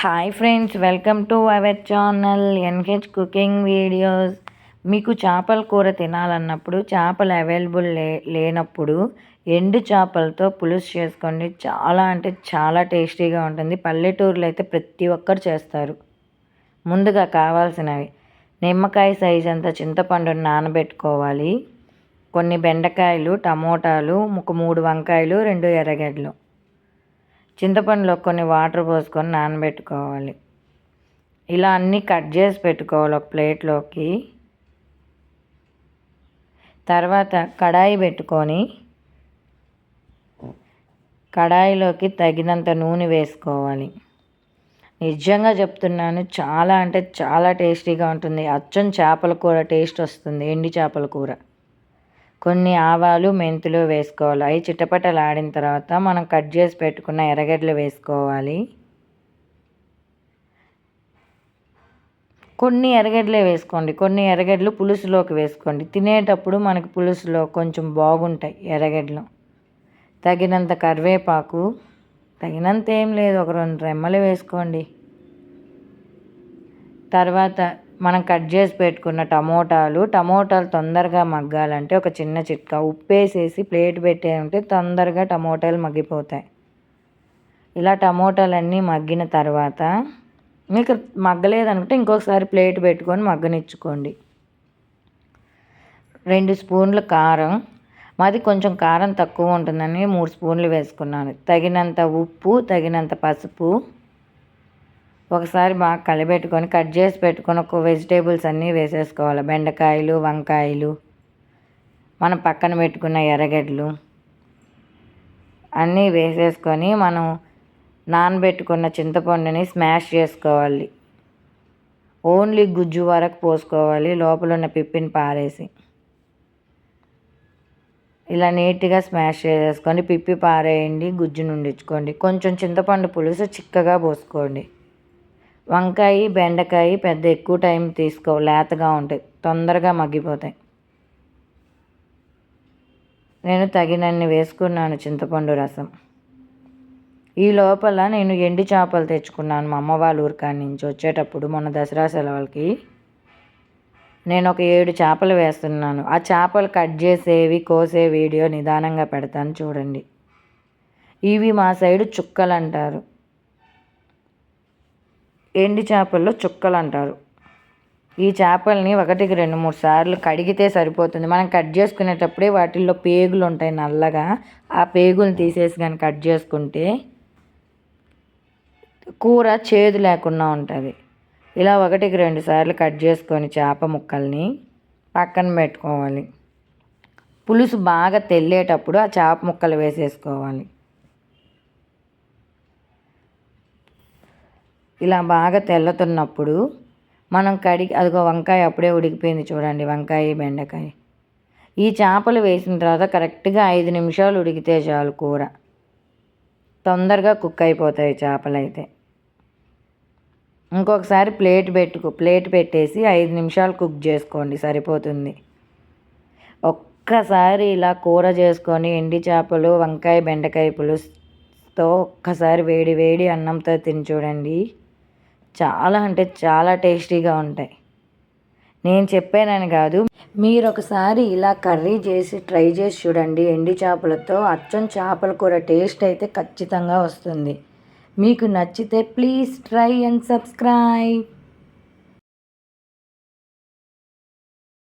Hi friends welcome to our channel NH cooking videos మీకు చేపల కూర తినాలన్నప్పుడు చేపలు అవైలబుల్ లే లేనప్పుడు ఎండు చేపలతో పులుసు చేసుకోండి. చాలా అంటే చాలా టేస్టీగా ఉంటుంది. పల్లెటూరులో అయితే ప్రతి ఒక్కరు చేస్తారు. ముందుగా కావాల్సినవి. నిమ్మకాయ సైజ్ అంత చింతపండును నానబెట్టుకోవాలి. కొన్ని బెండకాయలు టమోటాలు ఒక మూడు వంకాయలు రెండు ఎర్రగడ్డలు. చింతపండులో కొన్ని వాటర్ పోసుకొని నానబెట్టుకోవాలి. ఇలా అన్నీ కట్ చేసి పెట్టుకోవాలి ఒక ప్లేట్లోకి. తర్వాత కడాయి పెట్టుకొని కడాయిలోకి తగినంత నూనె వేసుకోవాలి. నిజంగా చెప్తున్నాను చాలా అంటే చాలా టేస్టీగా ఉంటుంది. అచ్చం చేపల కూర టేస్ట్ వస్తుంది ఎండి చేపల కూర. కొన్ని ఆవాలు మెంతులు వేసుకోవాలి. అవి చిటపటలాడిన తర్వాత మనం కట్ చేసి పెట్టుకున్న ఎర్రగడ్డలు వేసుకోవాలి. కొన్ని ఎర్రగడ్డలే వేసుకోండి. కొన్ని ఎర్రగడ్డలు పులుసులోకి వేసుకోండి. తినేటప్పుడు మనకి పులుసులో కొంచెం బాగుంటాయి ఎర్రగడ్డలు. తగినంత కరివేపాకు తగినంత ఏం లేదు. ఒక రెండు రెమ్మలు వేసుకోండి. తర్వాత మనం కట్ చేసి పెట్టుకున్న టమోటాలు టమోటాలు తొందరగా మగ్గాలంటే ఒక చిన్న చిట్కా. ఉప్పు వేసేసి ప్లేట్ పెట్టేయంటే తొందరగా టమోటాలు మగ్గిపోతాయి. ఇలా టమోటాలన్నీ మగ్గిన తర్వాత మీకు మగ్గలేదనుకుంటే ఇంకొకసారి ప్లేట్ పెట్టుకొని మగ్గనిచ్చుకోండి. రెండు స్పూన్ల కారం. మాది కొంచెం కారం తక్కువ ఉంటుందని మూడు స్పూన్లు వేసుకున్నాను. తగినంత ఉప్పు తగినంత పసుపు ఒకసారి బాగా కలిపెట్టుకొని కట్ చేసి పెట్టుకొని ఒక వెజిటేబుల్స్ అన్నీ వేసేసుకోవాలి. బెండకాయలు వంకాయలు మనం పక్కన పెట్టుకున్న ఎర్రగడ్డలు అన్నీ వేసేసుకొని మనం నానబెట్టుకున్న చింతపండుని స్మాష్ చేసుకోవాలి. ఓన్లీ గుజ్జు వరకు పోసుకోవాలి లోపల ఉన్న పిప్పిని పారేసి. ఇలా నీట్గా స్మాష్ చేసేసుకొని పిప్పి పారేయండి గుజ్జు నుండిచ్చుకోండి కొంచెం చింతపండు పులుసు చిక్కగా పోసుకోండి. వంకాయ బెండకాయ పెద్ద ఎక్కువ టైం తీసుకో లేతగా ఉంటాయి. తొందరగా మగ్గిపోతాయి. నేను తగినన్ని వేసుకున్నాను చింతపండు రసం. ఈ లోపల నేను ఎండి చేపలు తెచ్చుకున్నాను మా అమ్మ వాళ్ళ ఊరికాడి నుంచి. వచ్చేటప్పుడు మొన్న దసరా సెలవులకి నేను ఒక ఏడు చేపలు వేస్తున్నాను. ఆ చేపలు కట్ చేసేవి కోసే వీడియో నిదానంగా పెడతాను చూడండి. ఇవి మా సైడు చుక్కలు అంటారు ఎండి చేపల్లో చుక్కలు అంటారు ఈ చేపల్ని ఒకటికి రెండు మూడు సార్లు కడిగితే సరిపోతుంది. మనం కట్ చేసుకునేటప్పుడే వాటిల్లో పేగులు ఉంటాయి నల్లగా. ఆ పేగులు తీసేసి కానీ కట్ చేసుకుంటే కూర చేదు లేకుండా ఉంటుంది. ఇలా ఒకటికి రెండు సార్లు కట్ చేసుకొని చేప ముక్కల్ని పక్కన పెట్టుకోవాలి. పులుసు బాగా తెల్లేటప్పుడు ఆ చేప ముక్కలు వేసేసుకోవాలి. ఇలా బాగా తెల్లతున్నప్పుడు మనం కడిగి అదిగో వంకాయ అప్పుడే ఉడికిపోయింది చూడండి వంకాయ బెండకాయ. ఈ చేపలు వేసిన తర్వాత కరెక్ట్గా ఐదు నిమిషాలు ఉడికితే చాలు కూర. తొందరగా కుక్ అయిపోతాయి చేపలు అయితే ఇంకొకసారి ప్లేట్ పెట్టుకో ప్లేట్ పెట్టేసి ఐదు నిమిషాలు కుక్ చేసుకోండి సరిపోతుంది. ఒక్కసారి ఇలా కూర చేసుకొని ఎండి చేపలు వంకాయ బెండకాయ పులుసుతో ఒక్కసారి వేడి వేడి అన్నంతో తిని చూడండి. చాలా అంటే చాలా టేస్టీగా ఉంటాయి. నేను చెప్పానని కాదు మీరు ఒకసారి ఇలా కర్రీ చేసి ట్రై చేసి చూడండి. ఎండి చేపలతో అచ్చం చేపల కూర టేస్ట్ అయితే ఖచ్చితంగా వస్తుంది. మీకు నచ్చితే ప్లీజ్ ట్రై అండ్ సబ్స్క్రైబ్.